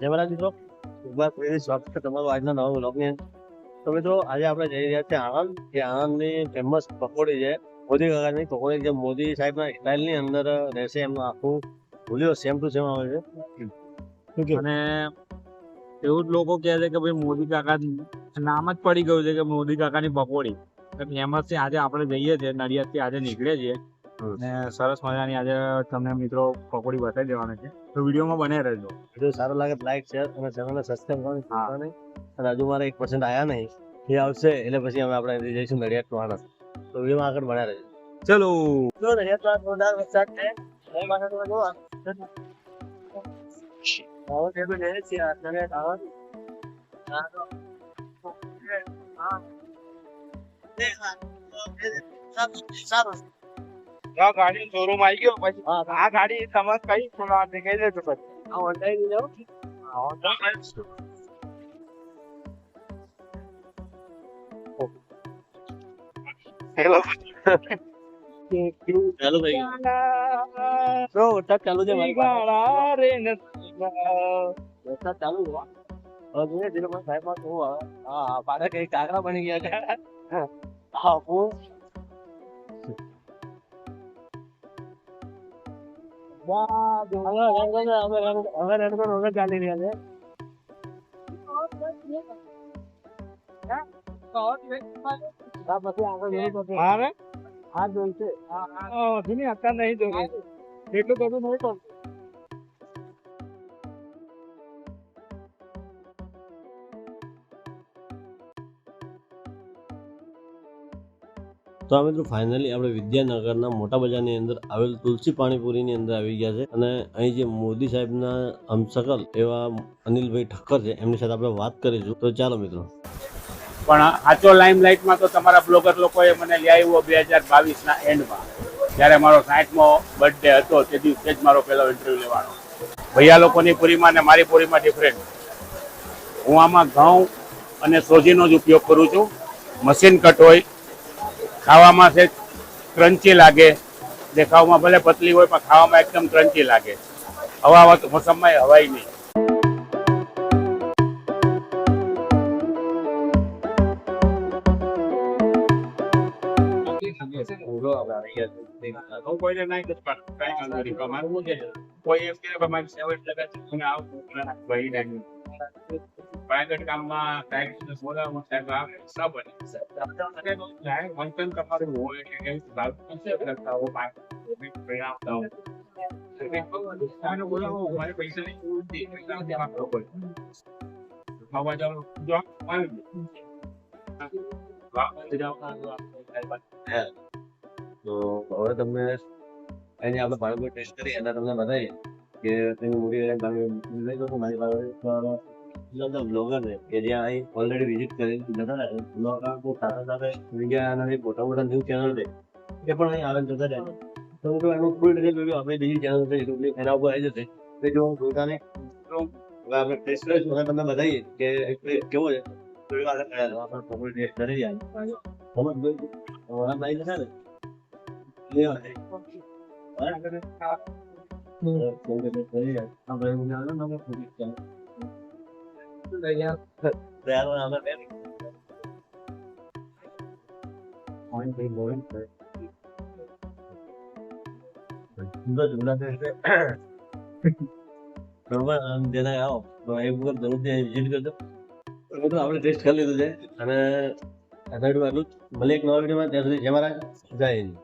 જય મહારાજ મિત્રો તમારું આજના નવા બ્લોગની તો મિત્રો આજે આપણે જઈ રહ્યા છીએ આણંદ કે આણંદની ફેમસ પકોડી છે મોદી કાકાની પકોડી જે મોદી સાહેબના સ્ટાઇલની અંદર રહેશે એમનું આખું ભૂલ્યો સેમ ટુ સેમ આવે છે. અને એવું જ લોકો કહે છે કે ભાઈ મોદી કાકા નામ જ પડી ગયું છે કે મોદી કાકાની પકોડી. ફેમસ છે આજે આપણે જઈએ છીએ નડિયાદથી આજે નીકળીએ છીએ. અને સરસ મજાની આજે તમને મિત્રો પકોડી બતાવી દેવાના છે. તો વિડીયોમાં બને રહેજો. વીડિયો સારો લાગે લાઈક શેર અને ચેનલને સબસ્ક્રાઈબ કરવાની ભૂલતા નહીં. અને હજુ મારે એક પર્સન્ટ આવ્યા નહીં. એ આવશે એટલે પછી અમે આપણે જઈશું નડિયાદ ટુ આણંદ તો વિડીયોમાં આગળ બન્યા રહેજો. ચલો. તો નડિયાદ તો આ જોરદાર વરસાદ છે એ માટે તમે જુઓ આવો તે તો જઈએ છીએ. આ નડિયાદ આણંદ હા તો. હા. સારું આ ગાડી શોરૂમ આવી ગયો પછી આ ગાડી તમે કઈ ખોલવા કઈ દેજો પછી? આ ઓનલાઈન લીધો હેલો ચાલુ થઈ ગયું વરસાદ ચાલુ છે મારી વરસાદ ચાલુ હવે ધીરે પણ સાહેબમાં શું હા હા કઈ કાકરા બની ગયા હા હું. હવે રણગણ વગર ચાલી રહ્યા છે પડશે. જોઈશે અત્યારે નહીં જોયું એટલું બધું નહીં કરતું. તો આ મિત્રો ફાઇનલી આપણે વિદ્યાનગરના મોટા બજારની અંદર આવેલ તુલસી પાણીપુરીની અંદર આવી ગયા છે અને અહીં જે મોદી સાહેબના હમસકલ એવા અનિલભાઈ ઠક્કર છે, એમની સાથે આપણે વાત કરીશું. તો ચાલો મિત્રો. પણ આચો લાઇમલાઇટમાં તો તમારા બ્લોગર લોકોએ મને લઈ આવ્યો બે હજાર બાવીસના એન્ડમાં જ્યારે મારો સાઠમો બર્થડે હતો તે દિવસે જ મારો પહેલો ઇન્ટરવ્યુ લેવાનો. ભૈયા લોકોની પૂરીમાં અને મારી પૂરીમાં ડિફરન્ટ હું આમાં ઘઉં અને સોજીનો જ ઉપયોગ કરું છું. મશીન કટ હોય ખાવામાં છે ક્રન્ચી લાગે. દેખાવમાં ભલે પતલી હોય, પણ ખાવામાં એકદમ ક્રન્ચી લાગે. હવા મોસમમાં હવાય નહીં. કાંઈ એમ. મારી સેવન ટકા છે, મને આવું ના ભાઈ નહીં. પ્રાઇવેટ કામમાં ટાઈમ બોલાવવા સાહેબ આવે, ન બને. સાહેબ, વંચન તમારું હોય કે કંઈ ભાવતું છે, લખતા હો, પાંચ રૂપિયા આપતા હો. તો કંઈક કહું, આને બોલાવો, મારે પૈસા નહીં જરૂર નથી. પૈસા નથી આપતો કોઈ. ખાવા જવાનું, જો, આવી ગયું. વાપસ જાઓ, સાહેબ. તો હવે તમને એની આપણે પાણીપુરી ટેસ્ટ કરી અને તમને બતાવીએ કે તેની મૂવી તમે લઈ શકો મારી પાસે બ્લોગર છે કે જ્યાં અહીં ઓલરેડી વિઝિટ કરી જતા રહે. બ્લોગર બહુ સાથે સાથે મીડિયા અને મોટા મોટા ન્યૂઝ ચેનલ છે એ પણ અહીં આવે જતા રહે. તો હું કહું એનું ફૂલ ડિટેલ વીડિયો આપણે બીજી ચેનલ છે યુટ્યુબની એના ઉપર આવી જશે. તે જો જોતા હવે આપણે ટેસ્ટ કરીશું તમને બતાવીએ કે કેવો છે. તો એ વાત કર્યા આપણે ટેસ્ટ કરી જાય ભાઈ ને? આપણે ટેસ્ટ કરી લીધું છે અને મલિક જ. નવા વિડીયોમાં ત્યાં સુધી જય મહારાજ જય હિન્દ